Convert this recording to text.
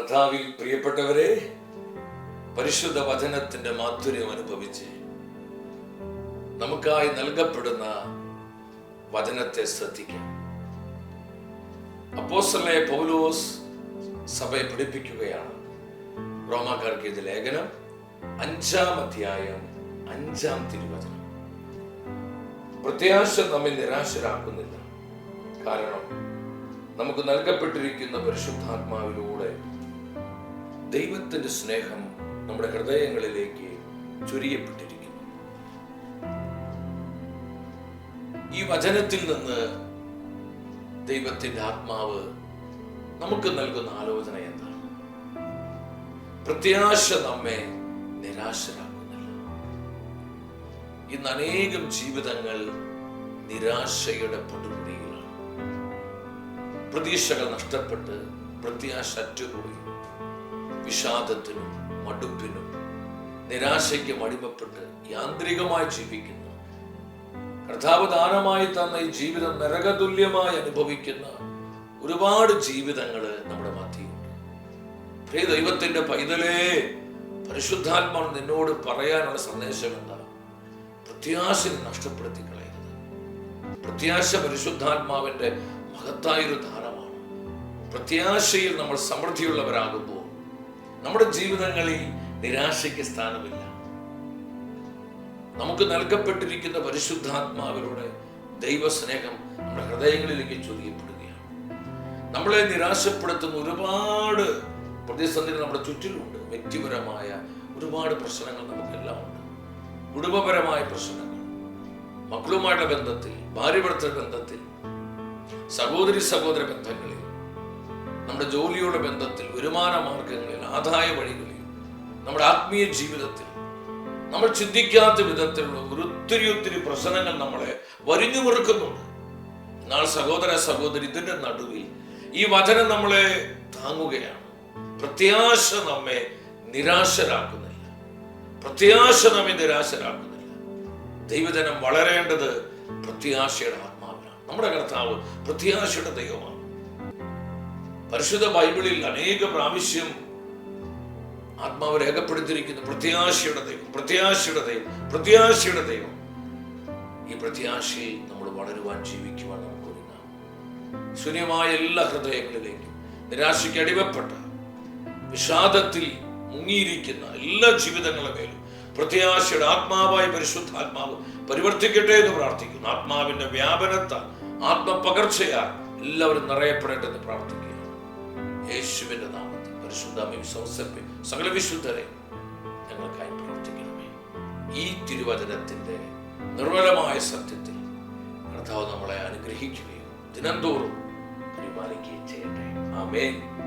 കർത്താവിൽ പ്രിയപ്പെട്ടവരെ പരിശുദ്ധ വചനത്തിന്റെ മാധുര്യം അനുഭവിച്ച് നമുക്കായി നൽകപ്പെടുന്ന വചനത്തെ ശ്രദ്ധിക്കാം. അപ്പോസ്തലനായ പൗലോസ് സഭയെ പഠിപ്പിക്കുകയാണ്. റോമാക്കാർക്ക് ഇത് ലേഖനം അഞ്ചാം അധ്യായം അഞ്ചാം തിരുവചനം. പ്രത്യാശ നമ്മെ നിരാശരാക്കുന്നില്ല കാരണം നമുക്ക് നൽകപ്പെട്ടിരിക്കുന്ന പരിശുദ്ധാത്മാവിലൂടെ ദൈവത്തിന്റെ സ്നേഹം നമ്മുടെ ഹൃദയങ്ങളിലേക്ക് ചുരിയപ്പെട്ടിരിക്കുന്നു. ഈ വചനത്തിൽ നിന്ന് ദൈവത്തിന്റെ ആത്മാവ് നമുക്ക് നൽകുന്ന ആലോചന എന്താണ്? പ്രത്യാശ നമ്മെ നിരാശരാക്കുന്നില്ല ഇന്ന് അനേകം ജീവിതങ്ങൾ നിരാശയുടെ പൊടുപടിയിലാണ് പ്രതീക്ഷകൾ നഷ്ടപ്പെട്ട് പ്രത്യാശ അറ്റുപോയി. വിഷാദത്തിനും മടുപ്പിനും നിരാശയ്ക്കും അടിമപ്പെട്ട് യാന്ത്രികമായി ജീവിക്കുന്ന. കർത്താവ് ദാനമായി തന്ന ഈ ജീവിതം നരകതുല്യമായി അനുഭവിക്കുന്ന ഒരുപാട് ജീവിതങ്ങൾ നമ്മുടെ മധ്യയുണ്ട്. പ്രിയ ദൈവത്തിന്റെ പൈതലേ പരിശുദ്ധാത്മാവ് നിന്നോട് പറയാനുള്ള സന്ദേശം എന്താ? പ്രത്യാശ നഷ്ടപ്പെടുത്തി കളയരുത്. പ്രത്യാശ പരിശുദ്ധാത്മാവിന്റെ മഹത്തായൊരു ദാനമാണ്. പ്രത്യാശയിൽ നമ്മൾ സമൃദ്ധിയുള്ളവരാകുമ്പോൾ നമ്മുടെ ജീവിതങ്ങളിൽ നിരാശയ്ക്ക് സ്ഥാനമില്ല. നമുക്ക് നൽകപ്പെട്ടിരിക്കുന്ന പരിശുദ്ധാത്മാവിലൂടെ ദൈവസ്നേഹം നമ്മുടെ ഹൃദയങ്ങളിലേക്ക് ചൊരിയപ്പെടുകയാണ് നമ്മളെ നിരാശപ്പെടുത്തുന്ന ഒരുപാട് പ്രതിസന്ധികൾ നമ്മുടെ ചുറ്റിലുണ്ട്. വ്യക്തിപരമായ ഒരുപാട് പ്രശ്നങ്ങൾ നമുക്കെല്ലാം ഉണ്ട്. കുടുംബപരമായ പ്രശ്നങ്ങൾ മക്കളുമായുള്ള ബന്ധത്തിൽ ഭാര്യ ഭർത്തൃ ബന്ധത്തിൽ സഹോദരി സഹോദര ബന്ധങ്ങളിൽ നമ്മുടെ ജോലിയുടെ ബന്ധത്തിൽ വരുമാന മാർഗങ്ങളിൽ ആദായ വഴികളിൽ നമ്മുടെ ആത്മീയ ജീവിതത്തിൽ നമ്മൾ ചിന്തിക്കാത്ത വിധത്തിലുള്ള ഒത്തിരി ഒത്തിരി പ്രശ്നങ്ങൾ നമ്മളെ വരിഞ്ഞു മുറുക്കുന്നുണ്ട് എന്നാൽ സഹോദര സഹോദരി ഇതിന്റെ നടുവിൽ ഈ വചനം നമ്മളെ താങ്ങുകയാണ്. പ്രത്യാശ നമ്മെ നിരാശരാക്കുന്നില്ല. പ്രത്യാശ നമ്മെ നിരാശരാക്കുന്നില്ല. ദൈവജനം വളരേണ്ടത് പ്രത്യാശയുടെ ആത്മാവിനാണ്. നമ്മുടെ കർത്താവ് പ്രത്യാശയുടെ ദൈവമാണ്. പരിശുദ്ധ ബൈബിളിൽ അനേക പ്രാവശ്യം ആത്മാവ് രേഖപ്പെടുത്തിയിരിക്കുന്നു. പ്രത്യാശയുടെ ദൈവം പ്രത്യാശയുടെ ദൈവം പ്രത്യാശയുടെ ദൈവം. ഈ പ്രത്യാശയിൽ നമ്മൾ വളരുവാൻ ജീവിക്കുവാൻ നമുക്ക് ഒരുങ്ങാം. ശൂന്യമായ എല്ലാ ഹൃദയങ്ങളിലേക്കും നിരാശയ്ക്ക് അടിമപ്പെട്ട വിഷാദത്തിൽ മുങ്ങിയിരിക്കുന്ന എല്ലാ ജീവിതങ്ങളെ മേലും പ്രത്യാശയുടെ ആത്മാവായ പരിശുദ്ധ ആത്മാവ് പരിവർത്തിക്കട്ടെ എന്ന് പ്രാർത്ഥിക്കുന്നു. ആത്മാവിന്റെ വ്യാപനത്താൽ ആത്മപകർച്ചയാൽ എല്ലാവരും നിറയപ്പെടേണ്ടെന്ന് പ്രാർത്ഥിക്കുക യേശുവിന്റെ നാമത്തിൽ പരിശുദ്ധ വിശ്വസപ്പി സകല വിശുദ്ധരെ ഞങ്ങൾക്കായി പ്രവർത്തിക്കണമേ ഈ തിരുവചനത്തിന്റെ നിർമ്മലമായ സത്യത്തിൽ കർത്താവ് നമ്മളെ അനുഗ്രഹിക്കുകയും ദിനംതോറും പരിപാലിക്കുകയും ചെയ്യട്ടെ. ആമേൻ.